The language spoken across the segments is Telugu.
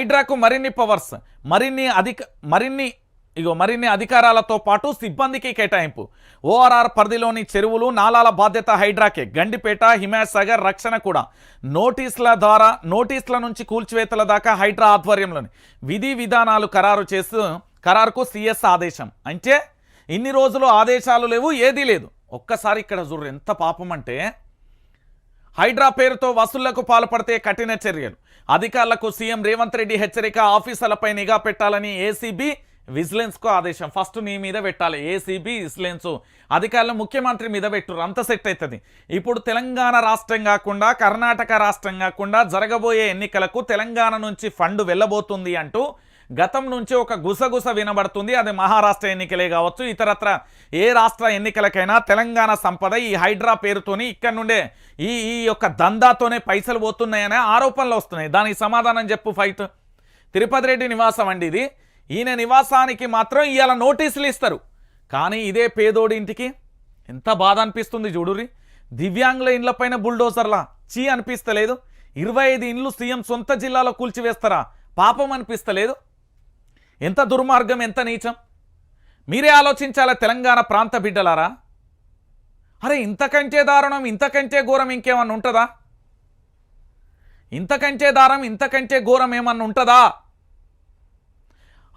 హైడ్రాకు మరిన్ని పవర్స్ మరిన్ని అధిక మరిన్ని ఇగో మరిన్ని అధికారాలతో పాటు సిబ్బందికి కేటాయింపు. ఓఆర్ఆర్ పరిధిలోని చెరువులు నాలాల బాధ్యత హైడ్రాకే గండిపేట హిమాయత్ రక్షణ కూడా. నోటీసుల ద్వారా నోటీసుల నుంచి కూల్చివేతల దాకా హైడ్రా ఆధ్వర్యంలోని విధి విధానాలు ఖరారు చేస్తూ ఖరారుకు సిఎస్ ఆదేశం. అంటే ఇన్ని రోజులు ఆదేశాలు లేవు ఏదీ లేదు. ఒక్కసారి ఇక్కడ చూడరు ఎంత పాపం అంటే హైడ్రా పేరుతో వసూళ్ళకు పాల్పడితే కఠిన చర్యలు. అధికారులకు సీఎం రేవంత్ రెడ్డి హెచ్చరిక ఆఫీసర్లపై నిఘా పెట్టాలని ఏసీబీ విజిలెన్స్కు ఆదేశం. ఫస్ట్ నీ మీద పెట్టాలి. ACB vigilance. అధికారులు ముఖ్యమంత్రి మీద పెట్టురు అంత సెట్ అవుతుంది ఇప్పుడు తెలంగాణ రాష్ట్రం కాకుండా కర్ణాటక రాష్ట్రం కాకుండా జరగబోయే ఎన్నికలకు తెలంగాణ నుంచి ఫండ్ వెళ్ళబోతుంది అంటూ గతం నుంచి ఒక గుసగుస వినబడుతుంది. అది మహారాష్ట్ర ఎన్నికలే కావచ్చు. ఇతరత్ర ఏ రాష్ట్ర ఎన్నికలకైనా తెలంగాణ సంపద ఈ హైడ్రా పేరుతోని ఇక్కడ నుండే ఈ ఈ యొక్క దందాతోనే పైసలు పోతున్నాయనే ఆరోపణలు వస్తున్నాయి. దానికి సమాధానం చెప్పు ఫైట్ తిరుపతి రెడ్డి నివాసం అండి ఇది. ఈయన నివాసానికి మాత్రం ఇవాళ నోటీసులు ఇస్తారు. కానీ ఇదే పేదోడి ఇంటికి ఎంత బాధ అనిపిస్తుంది చూడురి దివ్యాంగుల ఇండ్ల పైన బుల్డోజర్లా చీ అనిపిస్తలేదు. ఇరవై ఐదు ఇండ్లు సీఎం సొంత జిల్లాలో కూల్చివేస్తారా? పాపం అనిపిస్తలేదు. ఎంత దుర్మార్గం ఎంత నీచం? మీరే ఆలోచించాలా తెలంగాణ ప్రాంత బిడ్డలారా? అరే ఇంతకంటే దారుణం ఇంతకంటే ఘోరం ఇంకేమన్నా ఉంటుందా? ఇంతకంటే దారం ఇంతకంటే ఘోరం ఏమన్నా ఉంటుందా?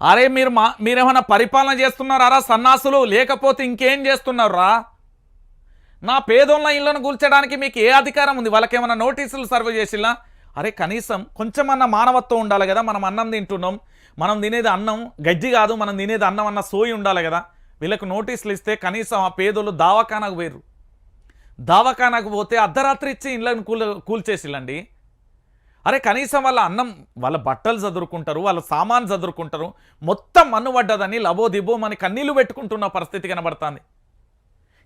అరే మీరు మా మీరేమన్నా పరిపాలన చేస్తున్నారా సన్నాసులు? లేకపోతే ఇంకేం చేస్తున్నారా నా పేదోళ్ళ ఇళ్ళను కూల్చడానికి మీకు ఏ అధికారం ఉంది? వాళ్ళకేమైనా నోటీసులు సర్వ్ చేసిల్లా? అరే కనీసం కొంచెమన్నా మానవత్వం ఉండాలి కదా మనం అన్నం తింటున్నాం మనం తినేది అన్నం గజ్జి కాదు మనం తినేది అన్నం అన్న సోయి ఉండాలి కదా. వీళ్ళకు నోటీసులు ఇస్తే కనీసం ఆ పేదోళ్ళు దావఖానకు పోయారు దావఖానకు పోతే అర్ధరాత్రి ఇచ్చి ఇళ్ళని కూల కూల్చేసిళ్ళండి అరే కనీసం వాళ్ళ అన్నం వాళ్ళ బట్టలు చదురుకుంటారు వాళ్ళ సామాన్ చదురుకుంటారు మొత్తం మన్నుబడ్డదని లబో దిబో మన కన్నీళ్ళు పెట్టుకుంటున్న పరిస్థితి కనబడుతుంది.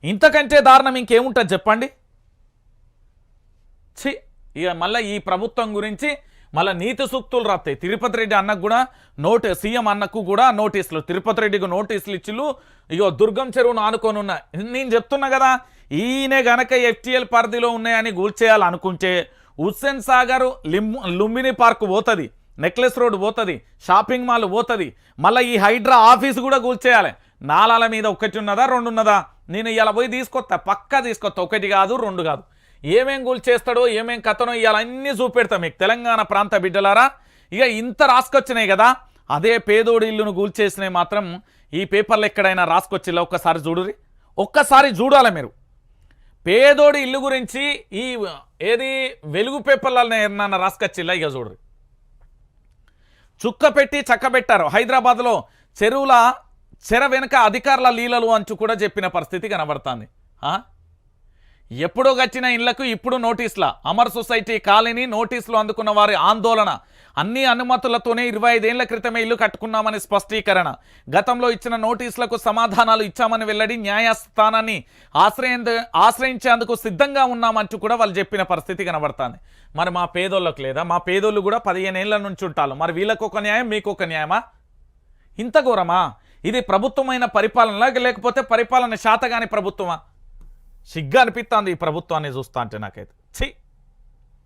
ఇంతకంటే దారుణం ఇంకేముంటుంది చెప్పండి? ఛీ! ఇక మళ్ళీ ఈ ప్రభుత్వం గురించి మళ్ళీ నీతి సూక్తులు రాస్తాయి తిరుపతి రెడ్డి అన్నకు కూడా నోట్ సీఎం అన్నకు కూడా నోటీసులు. తిరుపతి రెడ్డికి నోటీసులు ఇచ్చిళ్ళు. ఇగో దుర్గం చెరువును ఆనుకొని ఉన్నా. నేను చెప్తున్నా కదా ఈయనే గనక ఎఫ్టీఎల్ పరిధిలో ఉన్నాయని గూల్చేయాలనుకుంటే హుస్సేన్ సాగర్ లిమ్ లుంబిని పార్క్ పోతుంది నెక్లెస్ రోడ్ పోతుంది షాపింగ్ మాల్ పోతుంది మళ్ళీ ఈ హైడ్రా ఆఫీస్ కూడా కూల్చేయాలి నాలాల మీద ఒకటి ఉన్నదా రెండు ఉన్నదా? నేను ఇలా పోయి తీసుకొస్తా పక్కా తీసుకొస్తా ఒకటి కాదు రెండు కాదు. ఏమేం కూల్ చేస్తాడో ఏమేం కథనో ఇవాళ అన్నీ చూపెడతాం మీకు. తెలంగాణ ప్రాంత బిడ్డలారా ఇక ఇంత రాసుకొచ్చినాయి కదా అదే పేదోడి ఇల్లును కూల్చేసినాయి మాత్రం ఈ పేపర్లు ఎక్కడైనా రాసుకొచ్చిలా ఒక్కసారి చూడురి ఒక్కసారి చూడాలి మీరు? పేదోడి ఇల్లు గురించి ఈ ఏది వెలుగు పేపర్లలో ఏమన్నా రాసుకొచ్చిల్లా ఇక చూడరు చుక్క పెట్టి చక్కబెట్టారు హైదరాబాద్లో చెరువుల చెర వెనుక అధికారుల లీలలు అంచు కూడా చెప్పిన పరిస్థితి కనబడుతుంది. ఎప్పుడో గచ్చిన ఇళ్ళకు ఇప్పుడు నోటీసుల. అమర్ సొసైటీ కాలనీ నోటీసులు అందుకున్న వారి ఆందోళన. అన్ని అనుమతులతోనే ఇరవై ఐదేళ్ళ క్రితమే ఇల్లు కట్టుకున్నామని స్పష్టీకరణ. గతంలో ఇచ్చిన నోటీసులకు సమాధానాలు ఇచ్చామని వెల్లడి న్యాయస్థానాన్ని ఆశ్రయం ఆశ్రయించేందుకు సిద్ధంగా ఉన్నామంటూ కూడా వాళ్ళు చెప్పిన పరిస్థితి కనబడుతుంది. మరి మా పేదోళ్ళకు లేదా? మా పేదోళ్ళు కూడా పదిహేను ఏళ్ళ నుంచి ఉంటారు. మరి వీళ్ళకు ఒక న్యాయం మీకు ఒక న్యాయమా? ఇంత ఘోరమా? ఇది ప్రభుత్వమైన పరిపాలన లేకపోతే పరిపాలన శాతగాని ప్రభుత్వమా? సిగ్గా అనిపిస్తుంది ఈ ప్రభుత్వాన్ని చూస్తా అంటే నాకైతే. ఛీ!